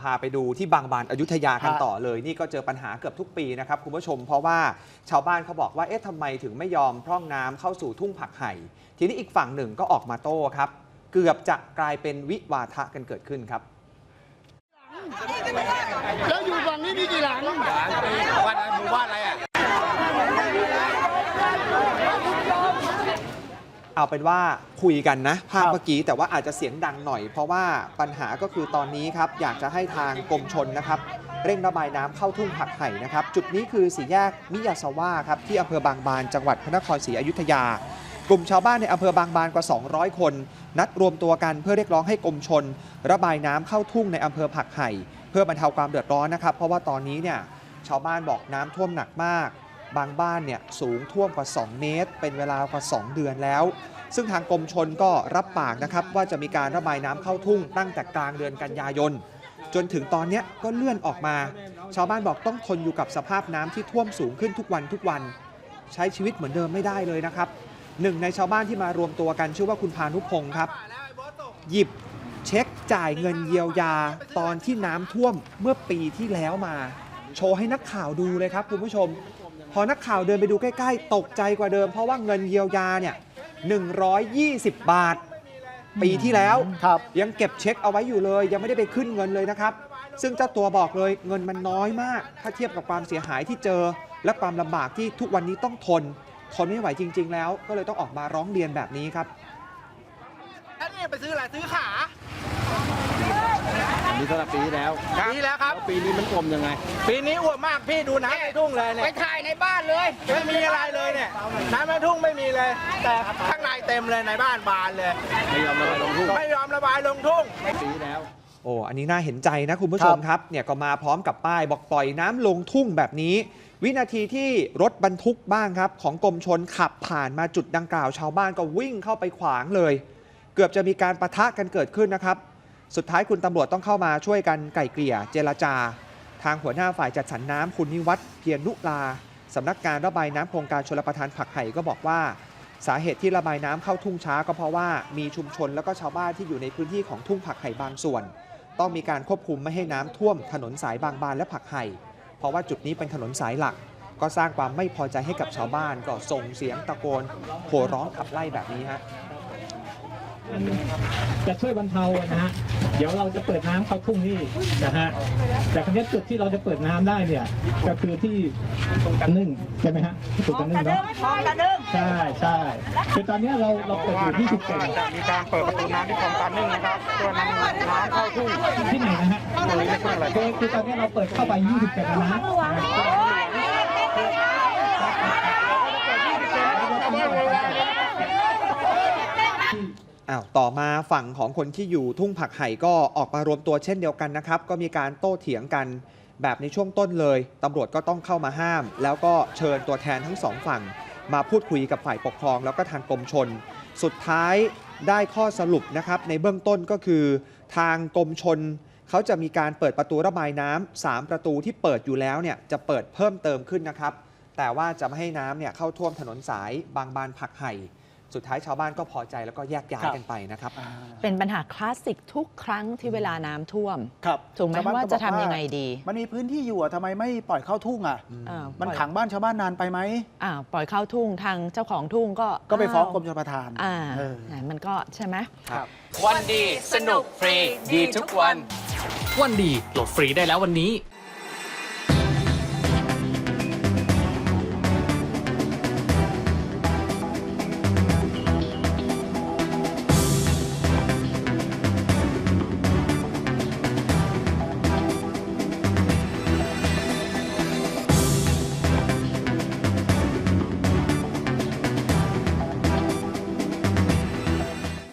พาไปดูที่บางบานอยุธยากันฮะต่อเลย นี่ก็เจอปัญหาเกือบทุกปีนะครับคุณผู้ชมเพราะว่าชาวบ้านเขาบอกว่าเอ๊ะทำไมถึงไม่ยอมพร่องน้ำเข้าสู่ทุ่งผักไห่ ทีนี้อีกฝั่งหนึ่งก็ออกมาโต้ครับ เกือบจะกลายเป็นวิวาทะกันเกิดขึ้นครับ แล้วอยู่ฝั่งนี้มีกี่หลัง บ้านอะไรหมู่บ้านอะไรอะ เอาเป็นว่าคุยกันนะ ภาพครับเมื่อกี้แต่ว่าอาจจะเสียงดังหน่อย เพราะว่าปัญหาก็คือตอนนี้ครับ อยากจะให้ทางกรมชนนะครับ เร่งระบายน้ำเข้าทุ่งผักไห่นะครับ จุดนี้คือสี่แยกมิยาสวาครับที่อำเภอบางบานจังหวัดพระนครศรีอยุธยา กลุ่มชาวบ้านในอำเภอบางบานกว่า 200 คน นัดรวมตัวกันเพื่อเรียกร้องให้กรมชน ระบายน้ำเข้าทุ่งในอำเภอผักไห่ เพื่อบรรเทาความเดือดร้อนนะครับ เพราะว่าตอนนี้เนี่ยชาวบ้านบอกน้ำท่วมหนักมาก บางบ้านเนี่ยสูงท่วมกว่า 2 เมตร เป็นเวลากว่า 2 เดือนแล้ว ซึ่งทางกรมชนก็รับปากนะครับว่าจะมีการระบายน้ำเข้าทุ่งตั้งแต่กลางเดือนกันยายน จนถึงตอนนี้ก็เลื่อนออกมา ชาวบ้านบอกต้องทนอยู่กับสภาพน้ำที่ท่วมสูงขึ้นทุกวันทุกวัน ใช้ชีวิตเหมือนเดิมไม่ได้เลยนะครับหนึ่งในชาวบ้านที่มารวมตัวกันชื่อว่าคุณพานุพงศ์ครับ หยิบเช็คจ่ายเงินเยียวยาตอนที่น้ำท่วมเมื่อปีที่แล้วมา โชว์ให้นักข่าวดูเลยครับคุณผู้ชม พอนักข่าวเดินไปดูใกล้ ๆ ตกใจกว่าเดิม เพราะว่าเงินเยียวยาเนี่ย120 บาท ปีที่แล้วครับยังเก็บเช็คเอาไว้อยู่เลย ยังไม่ได้ไปขึ้นเงินเลยนะครับ ซึ่งเจ้าตัวบอกเลยเงินมันน้อยมาก ถ้าเทียบกับความเสียหายที่เจอ และความลำบากที่ทุกวันนี้ต้องทน ทนไม่ไหวจริง ๆ แล้ว ก็เลยต้องออกมาร้องเรียนแบบนี้ครับท่านนี่ไปซื้ออะไรซื้อขา นี่สำหรับปีที่แล้วปีแล้วครับปีนี้มันกลมยังไง ปีนี้อ้วนมากพี่ดูน้ำในทุ่งเลยเนี่ย ไปถ่ายในบ้านเลยไม่มีอะไรเลยเนี่ย น้ำในทุ่งไม่มีเลย แต่ข้างในเต็มเลยในบ้านบานเลย ไม่ยอมระบายลงทุ่งไม่ยอมระบายลงทุ่ง ปีที่แล้ว โอ้อันนี้น่าเห็นใจนะคุณผู้ชมครับเนี่ยก็มาพร้อมกับป้ายบอกปล่อยน้ำลงทุ่งแบบนี้ วินาทีที่รถบรรทุกบ้างครับ ของกรมชนขับผ่านมาจุดดังกล่าวชาวบ้านก็วิ่งเข้าไปขวางเลย เกือบจะมีการประทะกันเกิดขึ้นนะครับ สุดท้ายคุณตำรวจต้องเข้ามาช่วยกันไก่เกลี่ยเจรจา ทางหัวหน้าฝ่ายจัดสรรน้ำคุณนิวัฒน์เพียรนุลาสำนักงานระบายน้ำโครงการชลประทานผักไห่ก็บอกว่า สาเหตุที่ระบายน้ำเข้าทุ่งช้าก็เพราะว่ามีชุมชนแล้วก็ชาวบ้านที่อยู่ในพื้นที่ของทุ่งผักไห่บางส่วน ต้องมีการควบคุมไม่ให้น้ำท่วมถนนสายบางบานและผักไห่เพราะว่าจุดนี้เป็นถนนสายหลัก ก็สร้างความไม่พอใจให้กับชาวบ้านก็ส่งเสียงตะโกนโห่ร้องขับไล่แบบนี้ฮะ จะช่วยบรรเทานะฮะเดี๋ยวเราจะเปิดน้ำเข้าทุ่งนี่นะฮะแต่ครั้นี้จุดที่เราจะเปิดน้ำได้เนี่ยก็คือที่ตรงกันนึ่งใช่ไหมฮะที่จุดกันนึ่งเนาะคลองกระดึงใช่ใช่คือตอนเนี้ยเราเราเปิดอยู่ที่สิบเซนจะมีการเปิดประตูน้ำที่คลองตันนึ่งนะครับเพื่อนำน้ำเข้าทุ่งที่ไหนนะฮะคือคือตอนเนี้ยเราเปิดเข้าไป20เซนแล้วนะ อ้าวต่อมาฝั่งของคนที่อยู่ทุ่งผักไห่ก็ออกมารวมตัวเช่นเดียวกันนะครับ ก็มีการโต้เถียงกันแบบในช่วงต้นเลยตำรวจก็ต้องเข้ามาห้าม แล้วก็เชิญตัวแทนทั้งสองฝั่ง มาพูดคุยกับฝ่ายปกครอง แล้วก็ทางกรมชน สุดท้ายได้ข้อสรุปนะครับ ในเบื้องต้นก็คือทางกรมชน เขาจะมีการเปิดประตูระบายน้ำสามประตูที่เปิดอยู่แล้วเนี่ยจะเปิดเพิ่มเติมขึ้นนะครับ แต่ว่าจะไม่ให้น้ำเนี่ยเข้าท่วมถนนสายบางบานผักไห่ สุดท้ายชาวบ้านก็พอใจแล้วก็แยกย้ายกันไปนะครับเป็นปัญหาคลาสสิกทุกครั้งที่เวลาน้ำท่วม ครับถูกไหมชบ้นว่าจะทำบอกยังไงดี มันมีพื้นที่อยู่อะทำไมไม่ปล่อยเข้าทุ่งอะอ่ามันปล่อยขังบ้านชาวบ้านนานไปไหม อ่าปล่อยเข้าทุ่งทางเจ้าของทุ่งก็ก็ไปฟ้องาวกรมชลประทานอ่าเออ ไหนมันก็ใช่ไหม ครับ วันดี สนุกฟรี ดีทุกวัน วันดีโหลดฟรีได้แล้ววันนี้